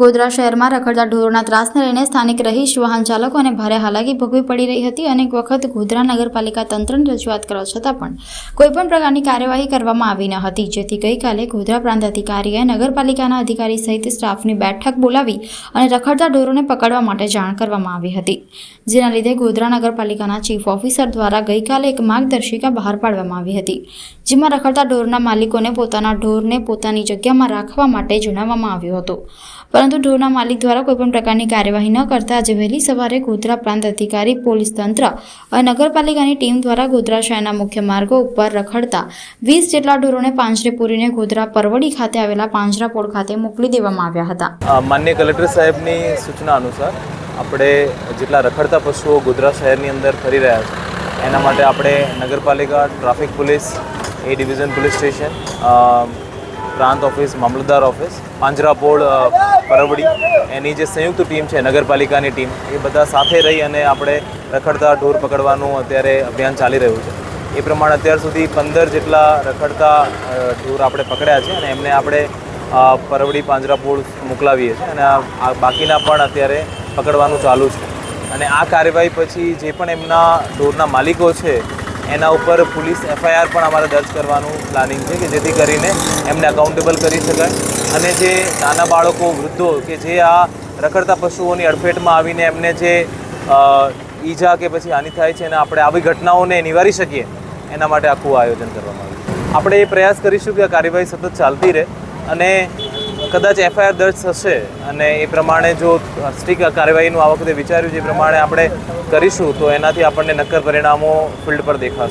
ગોધરા શહેરમાં રખડતા ઢોરોના ત્રાસને લઈને સ્થાનિક રહીશ, વાહન ચાલકોને ભારે હાલાકી ભોગવી પડી રહી હતી અનેક વખત ગોધરા નગરપાલિકા તંત્રને રજૂઆત કરવા છતાં પણ કોઈપણ પ્રકારની કાર્યવાહી કરવામાં આવી ન હતી. જેથી ગઈકાલે ગોધરા પ્રાંત અધિકારીએ નગરપાલિકાના અધિકારી સહિત સ્ટાફની બેઠક બોલાવી અને રખડતા ઢોરોને પકડવા માટે જાણ કરવામાં આવી હતી. જેના લીધે ગોધરા નગરપાલિકાના ચીફ ઓફિસર દ્વારા ગઈકાલે એક માર્ગદર્શિકા બહાર પાડવામાં આવી હતી, જેમાં રખડતા ઢોરના માલિકોને પોતાના ઢોરને પોતાની જગ્યામાં રાખવા માટે જણાવવામાં આવ્યું હતું. પરંતુ ઢોરના માલિક દ્વારા કોઈપણ પ્રકારની કાર્યવાહી ન કરતા આજે વહેલી સવારે ગોધરા પ્રાંત અધિકારી, પોલીસ તંત્ર અને નગરપાલિકાની ટીમ દ્વારા ગોધરા શહેરના મુખ્ય માર્ગો ઉપર રખડતા વીસ જેટલા ઢોરોને પાંજરે પૂરીને ગોધરા પરવડી ખાતે આવેલા પાંજરાપોળ ખાતે મોકલી દેવામાં આવ્યા હતા. માન્ય કલેક્ટર સાહેબની સૂચના અનુસાર આપણે જેટલા રખડતા પશુઓ ગોધરા શહેરની અંદર ફરી રહ્યા છે, એના માટે આપણે નગરપાલિકા, traffic police, A division police station પ્રાંત ઓફિસ, મામલતદાર ઓફિસ પાંજરાપોળ પરવડી એની જે સંયુક્ત ટીમ છે, નગરપાલિકાની ટીમ, એ બધા સાથે રહી અને આપણે રખડતા ઢોર પકડવાનું અત્યારે અભિયાન ચાલી રહ્યું છે. એ પ્રમાણે અત્યાર સુધી પંદર જેટલા રખડતા ઢોર આપણે પકડ્યા છે અને એમને આપણે પરવડી પાંજરાપોળ મોકલાવીએ છીએ અને આ બાકીના પણ અત્યારે પકડવાનું ચાલુ છે. અને આ કાર્યવાહી પછી જે પણ એમના ઢોરના માલિકો છે, એના ઉપર પોલીસ એફઆઈઆર પણ અમારે દર્જ કરવાનું પ્લાનિંગ છે કે જેથી કરીને એમને અકાઉન્ટેબલ કરી શકાય. અને જે નાના બાળકો, વૃદ્ધો કે જે આ રખડતા પશુઓની અડફેટમાં આવીને એમને જે ઈજા કે પછી હાનિ થાય છે અને આપણે આવી ઘટનાઓને નિવારી શકીએ, એના માટે આખું આયોજન કરવામાં આવ્યું આપણે એ પ્રયાસ કરીશું કે આ કાર્યવાહી સતત ચાલતી રહે અને કદાચ એફઆઈઆર દર્જ થશે અને એ પ્રમાણે જો સ્ટ્રીક કાર્યવાહીનું આ વખતે વિચાર્યું એ પ્રમાણે આપણે કરીશું, તો એનાથી આપણને નક્કર પરિણામો ફિલ્ડ પર દેખાશે.